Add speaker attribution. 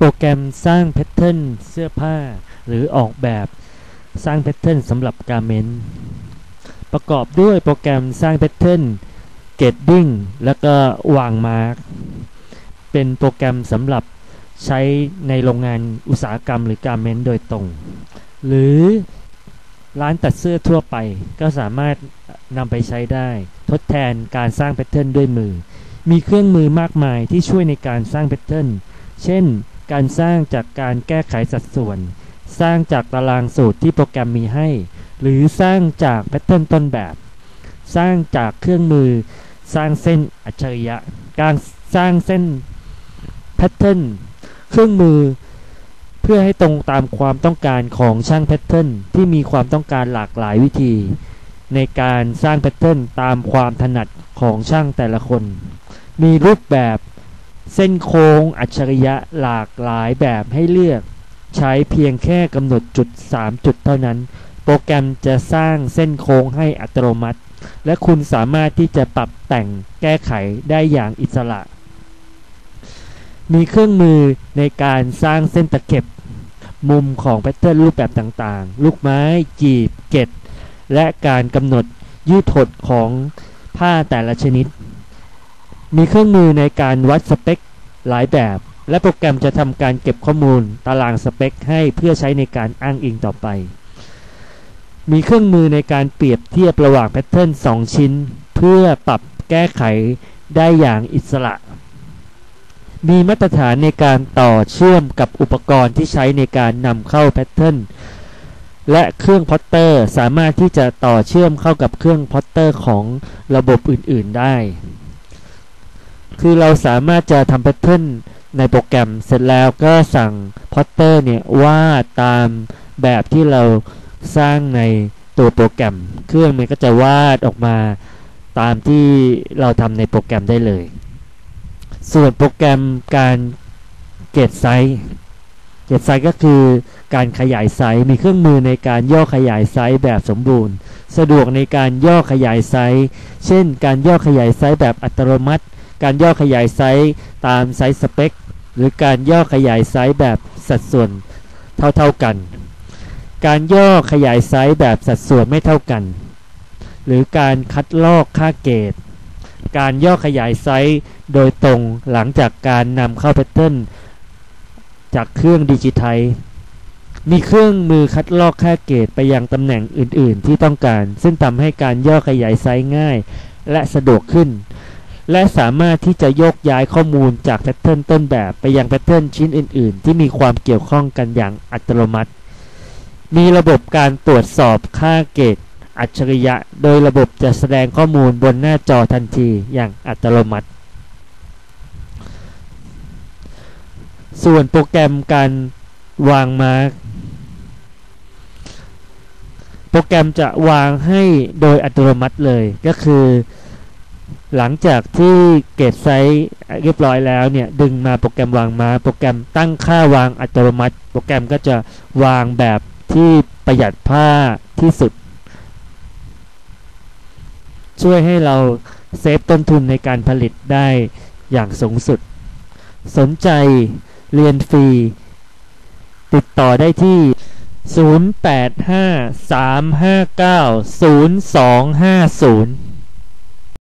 Speaker 1: โปรแกรมสร้างแพทเทิร์นเสื้อผ้า หรือออกแบบสร้างแพทเทิร์นสำหรับการเมนต์ประกอบด้วยโปรแกรมสร้างแพทเทิร์นเกตดิ้งแล้วก็วางมาร์กเป็นโปรแกรมสำหรับใช้ในโรงงานอุตสาหกรรมหรือการเมนต์โดยตรง หรือร้านตัดเสื้อทั่วไปก็สามารถนำไปใช้ได้ ทดแทนการสร้างแพทเทิร์นด้วยมือ มีเครื่องมือมากมายที่ช่วยในการสร้างแพทเทิร์นเช่น การสร้างจากการแก้ไขสัดส่วน สร้างจากตารางสูตรที่โปรแกรมมีให้ หรือสร้างจากแพทเทิร์นต้นแบบ สร้างจากเครื่องมือ สร้างเส้นอัจฉริยะ การสร้างเส้นแพทเทิร์นเครื่องมือ เพื่อให้ตรงตามความต้องการของช่างแพทเทิร์นที่มีความต้องการหลากหลายวิธี ในการสร้างแพทเทิร์นตามความถนัดของช่างแต่ละคน มีรูปแบบ เส้นโค้งอัจฉริยะหลากหลายแบบให้เลือก ใช้เพียงแค่กำหนดจุด 3 จุดเท่านั้น โปรแกรมจะสร้างเส้นโค้งให้อัตโนมัติ และคุณสามารถที่จะปรับแต่งแก้ไขได้อย่างอิสระ มีเครื่องมือในการสร้างเส้นตะเข็บ มุมของแพทเทิร์นรูปแบบต่างๆ ลูกไม้ จีบ เกตและการกำหนดยืดถดของผ้าแต่ละชนิด มีเครื่องมือในการวัดสเปค หลายแบบ และโปรแกรมจะทำการเก็บข้อมูลตารางสเปค ให้เพื่อใช้ในการอ้างอิงต่อไป มีเครื่องมือในการเปรียบเทียบระหว่างแพทเทิร์น2 ชิ้น เพื่อปรับแก้ไขได้อย่างอิสระ มีมาตรฐานในการต่อเชื่อมกับอุปกรณ์ที่ใช้ในการนำเข้าแพทเทิร์นและเครื่องพอตเตอร์สามารถที่จะต่อเชื่อมเข้ากับเครื่องพอตเตอร์ของระบบอื่น ๆ ได้ คือเราสามารถจะทำแพทเทิร์นในโปรแกรมเสร็จแล้วก็สั่งพอตเตอร์เนี่ยวาดตามแบบที่เราสร้างในตัวโปรแกรม เครื่องมันก็จะวาดออกมาตามที่เราทำในโปรแกรมได้เลย ส่วนโปรแกรมการเกตไซส์เกตไซส์ก็คือการขยายไซส์มีเครื่องมือในการย่อขยายไซส์แบบสมบูรณ์ สะดวกในการย่อขยายไซส์เช่น การย่อขยายไซส์แบบอัตโนมัติ การย่อขยายไซส์ตามไซส์สเปค หรือการย่อขยายไซส์แบบสัดส่วนเท่าๆกัน การย่อขยายไซส์แบบสัดส่วนไม่เท่ากัน หรือการคัดลอกค่าเกตการย่อขยายไซส์โดยตรงหลังจากการนำเข้าแพทเทิร์นจากเครื่องดิจิทัลมีเครื่องมือคัดลอกค่าเกตไปยังตำแหน่งอื่น ๆ ที่ต้องการ ซึ่งทำให้การย่อขยายไซส์ง่าย และสะดวกขึ้น และสามารถที่จะโยกย้ายข้อมูลจากแพทเทิร์นต้นแบบไปยังแพทเทิร์นชิ้นอื่น ๆ ที่มีความเกี่ยวข้องกันอย่างอัตโนมัติ มีระบบการตรวจสอบค่าเกตอัจฉริยะ โดยระบบจะแสดงข้อมูลบนหน้าจอทันทีอย่างอัตโนมัติ ส่วนโปรแกรมการวางมาร์กโปรแกรมจะวางให้โดยอัตโนมัติเลยก็คือ หลังจากที่เกตไซส์เรียบร้อยแล้วเนี่ย ดึงมาโปรแกรมวางมา โปรแกรมตั้งค่าวางอัตโนมัติ โปรแกรมก็จะวางแบบที่ประหยัดผ้าที่สุด ช่วยให้เราเซฟต้นทุนในการผลิตได้อย่างสูงสุด สนใจเรียนฟรี ติดต่อได้ที่ 0853590250